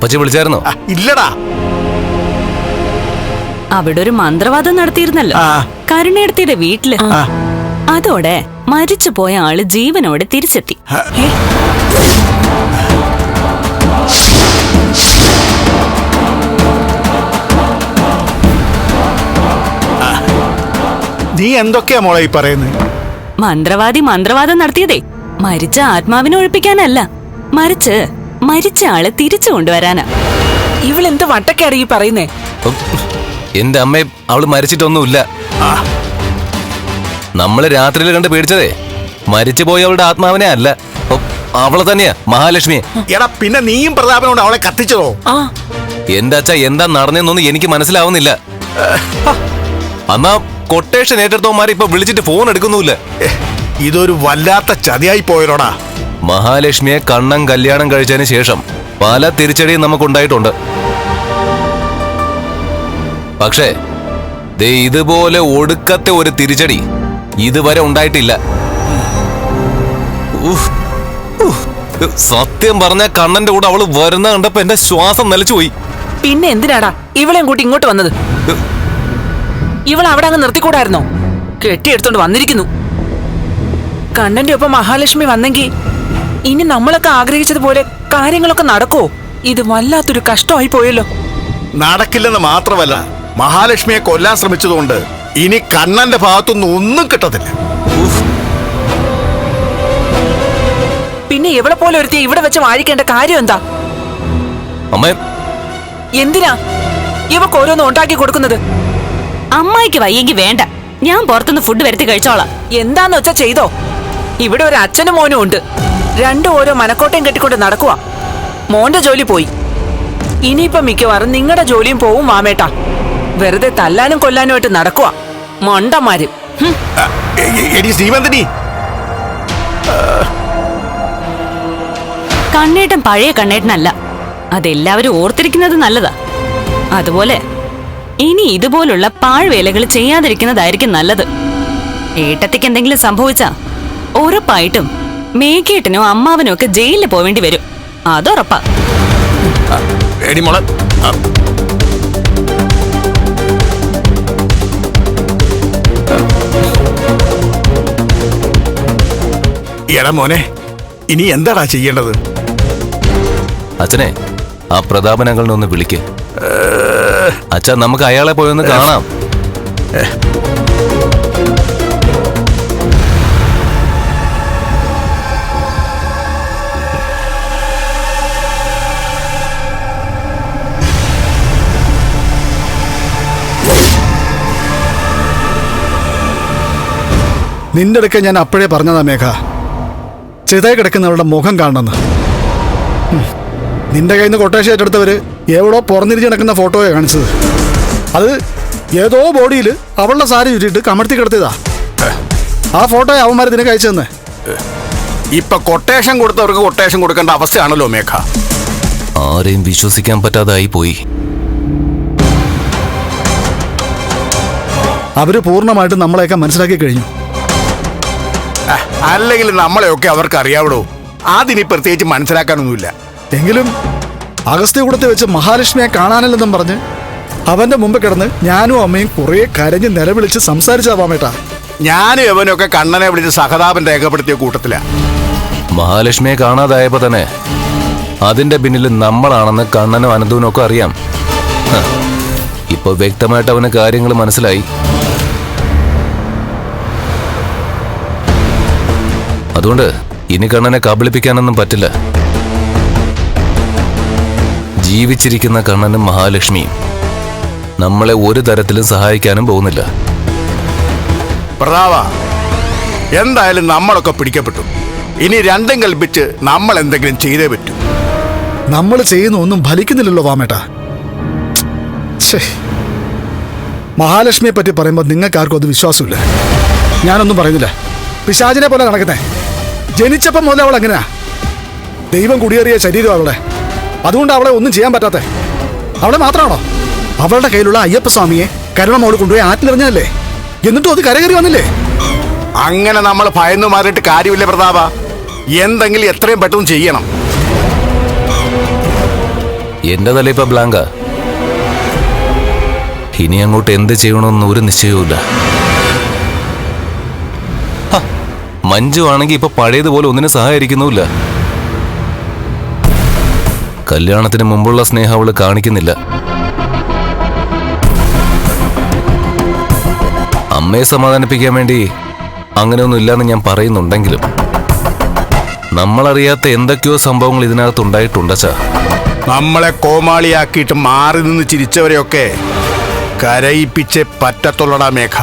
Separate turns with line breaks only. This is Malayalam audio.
അപ്പച്ചി വിളിച്ചായിരുന്നോ?
ഇല്ലടാ.
അവിടെ ഒരു മന്ത്രവാദം നടത്തിയിരുന്നല്ലോ. കരുണയെടുത്തിയുടെ
വീട്ടിൽ.
അതോടെ മരിച്ചു പോയ ആൾ ജീവനോടെ തിരിച്ചെത്തി.
നീ എന്തൊക്കെയാ മോളെ ഈ പറയുന്നത്
മന്ത്രവാദി മന്ത്രവാദം നടത്തിയതേ. മരിച്ച ആത്മാവിനെ ഒഴിപ്പിക്കാനല്ല. മറിച്ച് മരിച്ച ആളെ തിരിച്ചു കൊണ്ടുവരാനാ.
ഇവളെന്ത് വട്ടക്കാണ് ഈ പറയുന്നേ?
ഉം. എന്റെ അമ്മയെ അവൾ മരിച്ചിട്ടൊന്നുമില്ല. നമ്മൾ രാത്രിയിൽ കണ്ട് പേടിച്ചതേ. മരിച്ചു പോയ അവളുടെ ആത്മാവിനെ അല്ല. ഉം, അവളെ തന്നെയാ മഹാലക്ഷ്മിയെ
എടാ പിന്നെ നീയും പ്രതാപനോട് അവളെ കത്തിച്ചതോ?
ആ.
എന്റെ അച്ഛ എന്താ നടന്നെന്നൊന്നും എനിക്ക് മനസ്സിലാവുന്നില്ല. അന്നാ കൊട്ടേഷൻ ഏറ്റെടുത്തവന്മാർ ഇപ്പൊ വിളിച്ചിട്ട് ഫോൺ എടുക്കുന്നുമില്ല.
ഏ, ഇതൊരു വല്ലാത്ത ചതിയായി പോയലോടാ
മഹാലക്ഷ്മിയെ കണ്ണൻ കല്യാണം കഴിച്ചതിന് ശേഷം പല തിരിച്ചടിയും നമുക്കുണ്ടായിട്ടുണ്ട്. പക്ഷേ ദേ ഇതുപോലെ ഒടുക്കത്തെ ഒരു തിരിച്ചടി ഇതുവരെ ഉണ്ടായിട്ടില്ല. സത്യം പറഞ്ഞ കണ്ണന്റെ കൂടെ അവൾ വരുന്ന കണ്ടപ്പോ എന്റെ ശ്വാസം നിലച്ചുപോയി.
പിന്നെ എന്തിനാടാ ഇവളെയും കൂട്ടി ഇങ്ങോട്ട് വന്നത്? ഇവൾ അവിടെ അങ്ങ് നിർത്തിക്കൂടായിരുന്നോ? കെട്ടിയെടുത്തോണ്ട് വന്നിരിക്കുന്നു. കണ്ണന്റെ ഒപ്പം മഹാലക്ഷ്മി വന്നെങ്കിൽ ഇനി നമ്മളൊക്കെ ആഗ്രഹിച്ചതുപോലെ കാര്യങ്ങളൊക്കെ നടക്കോ ഇത് വല്ലാത്തൊരു കഷ്ടമായി പോയല്ലോ.
നടക്കില്ലെന്ന് മാത്രമല്ല മഹാലക്ഷ്മിയെ കൊല്ലാൻ ശ്രമിച്ചതുകൊണ്ട് ഇനി കണ്ണന്റെ ഭാഗത്തുനിന്ന് ഒന്നും കിട്ടത്തില്ല.
പിന്നെ എവിടെ പോലെ ഒരുത്തി ഇവിടെ വെച്ച് വാഴിക്കേണ്ട കാര്യം എന്താ?
അമ്മേ.
എന്തിനാ? ഇവക്ക് ഓരോന്ന് ഉണ്ടാക്കി കൊടുക്കുന്നത്?
അമ്മായിക്ക് വയ്യെങ്കി വേണ്ട. ഞാൻ പുറത്തുനിന്ന് ഫുഡ് വരുത്തി കഴിച്ചോളാം.
എന്താന്ന് വെച്ചാ ചെയ്തോ? ഇവിടെ ഒരു അച്ഛനും മോനും ഉണ്ട്. രണ്ടും ഓരോ മനക്കോട്ടയും കെട്ടിക്കൊണ്ട് നടക്കുക മോന്റെ ജോലി പോയി. ഇനിയിപ്പം മിക്കവാറും നിങ്ങളുടെ ജോലിയും പോവും വാമേട്ടാ. വെറുതെ തല്ലാനും കൊല്ലാനുമായിട്ട് നടക്കുക മൊണ്ടന്മാര്.
കണ്ണേട്ടൻ പഴയ കണ്ണേട്ടനല്ല. അതെല്ലാവരും ഓർത്തിരിക്കുന്നത് നല്ലതാ. അതുപോലെ ഇനി ഇതുപോലുള്ള പാഴ്വേലകൾ ചെയ്യാതിരിക്കുന്നതായിരിക്കും നല്ലത്. ഏട്ടത്തിക്ക് എന്തെങ്കിലും സംഭവിച്ചാ ഉറപ്പായിട്ടും മേക്കേട്ടനോ അമ്മാവനോ ഒക്കെ ജയിലിൽ പോവേണ്ടി വരും. അതുറപ്പാ.
എടി മോളെ. ആ. എടാ മോനെ ഇനി എന്താടാ ചെയ്യേണ്ടത്?
അച്ഛനെ ആ പ്രതാപനങ്ങളിനെ ഒന്ന് വിളിക്കേ. അച്ഛാ നമുക്ക് അയാളെ പോയി ഒന്ന് കാണാം.
നിന്റെ അടുക്ക ഞാൻ അപ്പോഴേ പറഞ്ഞതാ മേഘ. ചിതയെ കിടക്കുന്നവരുടെ മുഖം കാണണമെന്ന്. നിന്റെ കയ്യിൽ നിന്ന് കൊട്ടേഷൻ ഏറ്റെടുത്തവര് എവിടോ പുറന്നിരിച്ച് കിടക്കുന്ന ഫോട്ടോയെ കാണിച്ചത്. അത് ഏതോ ബോഡിയിൽ അവളുടെ സാരി ചുറ്റിയിട്ട് കമഴ്ത്തി കിടത്തിയതാ. ആ ഫോട്ടോ അവന്മാർ നിനക്ക് അയച്ചു തന്നെ.
ഇപ്പൊ കൊട്ടേഷൻ കൊടുത്തവർക്ക് കൊട്ടേഷൻ കൊടുക്കേണ്ട അവസ്ഥയാണല്ലോ മേഘ.
ആരെയും വിശ്വസിക്കാൻ പറ്റാതായി പോയി.
അവർ പൂർണമായിട്ടും നമ്മളെയൊക്കെ മനസ്സിലാക്കി കഴിഞ്ഞു.
അല്ലെങ്കിൽ നമ്മളെയൊക്കെ അവർക്ക് അറിയാവടോ. അതിനി പ്രത്യേകിച്ച് മനസ്സിലാക്കാനൊന്നുമില്ല.
എങ്കിലും അഗസ്ത്യകൂടത്തിൽ വെച്ച് മഹാലക്ഷ്മിയെ കാണാനല്ലെന്നും പറഞ്ഞ് അവന്റെ മുമ്പ് കിടന്ന് ഞാനും അമ്മയും കുറേ കരഞ്ഞ് നിലവിളിച്ച് സംസാരിച്ചാവാമേട്ടാ
ഞാനും അവനൊക്കെ കണ്ണനെ വിളിച്ച് സഹതാപം രേഖപ്പെടുത്തിയ കൂട്ടത്തില.
മഹാലക്ഷ്മിയെ കാണാതായപ്പോ തന്നെ അതിന്റെ പിന്നിൽ നമ്മളാണെന്ന് കണ്ണനും അനന്തൂനും ഒക്കെ അറിയാം ഇപ്പൊ വ്യക്തമായിട്ട് അവന് കാര്യങ്ങൾ മനസ്സിലായി. അതുകൊണ്ട് ഇനി കണ്ണനെ കബളിപ്പിക്കാനൊന്നും പറ്റില്ല. ജീവിച്ചിരിക്കുന്ന കണ്ണനും മഹാലക്ഷ്മിയും നമ്മളെ ഒരു തരത്തിലും സഹായിക്കാനും പോകുന്നില്ല.
പ്രതാവ എന്തായാലും നമ്മളൊക്കെ പിടിക്കപ്പെട്ടു. ഇനി രണ്ടും കൽപ്പിച്ച് നമ്മൾ എന്തെങ്കിലും ചെയ്തേ പറ്റൂ.
നമ്മൾ ചെയ്യുന്ന ഒന്നും ഫലിക്കുന്നില്ലല്ലോ വാമേട്ടാ. മഹാലക്ഷ്മിയെ പറ്റി പറയുമ്പോൾ നിങ്ങൾക്ക് ആർക്കും അത് വിശ്വാസമില്ല. ഞാനൊന്നും പറയുന്നില്ല. പിശാചിനെ പോലെ നടക്കുന്നേ. ജനിച്ചപ്പം മുതൽ അവൾ എങ്ങനെയാ? ദൈവം കുടിയേറിയ ശരീരം അവളെ അതുകൊണ്ട് അവളെ ഒന്നും ചെയ്യാൻ പറ്റാത്ത. അവളെ മാത്രമാണോ? അവളുടെ കയ്യിലുള്ള അയ്യപ്പസ്വാമിയെ കരുണം അവൾ കൊണ്ടുപോയി ആറ്റിലെറിഞ്ഞല്ലേ എന്നിട്ടും അത് കരകയറി വന്നില്ലേ?
അങ്ങനെ നമ്മൾ ഭയന്നു മാറിയിട്ട് കാര്യമില്ല പ്രതാപ. എന്തെങ്കിലും എത്രയും പെട്ടെന്ന് ചെയ്യണം.
എന്റെ തല ഇപ്പൊ ബ്ലാങ്ക ഇനി അങ്ങോട്ട് എന്ത് ചെയ്യണമെന്ന് ഒരു നിശ്ചയവുമില്ല. മഞ്ജു ആണെങ്കിൽ ഇപ്പൊ പഴയതുപോലെ ഒന്നിനും സഹായിക്കുന്നുമില്ല. കല്യാണത്തിന് മുമ്പുള്ള സ്നേഹം അവൾ കാണിക്കുന്നില്ല. അമ്മയെ സമാധാനിപ്പിക്കാൻ വേണ്ടി അങ്ങനെയൊന്നും ഇല്ലാന്ന് ഞാൻ പറയുന്നുണ്ടെങ്കിലും നമ്മളറിയാത്ത എന്തൊക്കെയോ സംഭവങ്ങൾ ഇതിനകത്ത് ഉണ്ടായിട്ടുണ്ട് ഉണ്ടായിട്ടുണ്ടച്ചാ
നമ്മളെ കോമാളിയാക്കിയിട്ട് മാറി നിന്ന് ചിരിച്ചവരെയൊക്കെ കരയിപ്പിച്ച് പറ്റത്തുള്ളടാ മേഘ.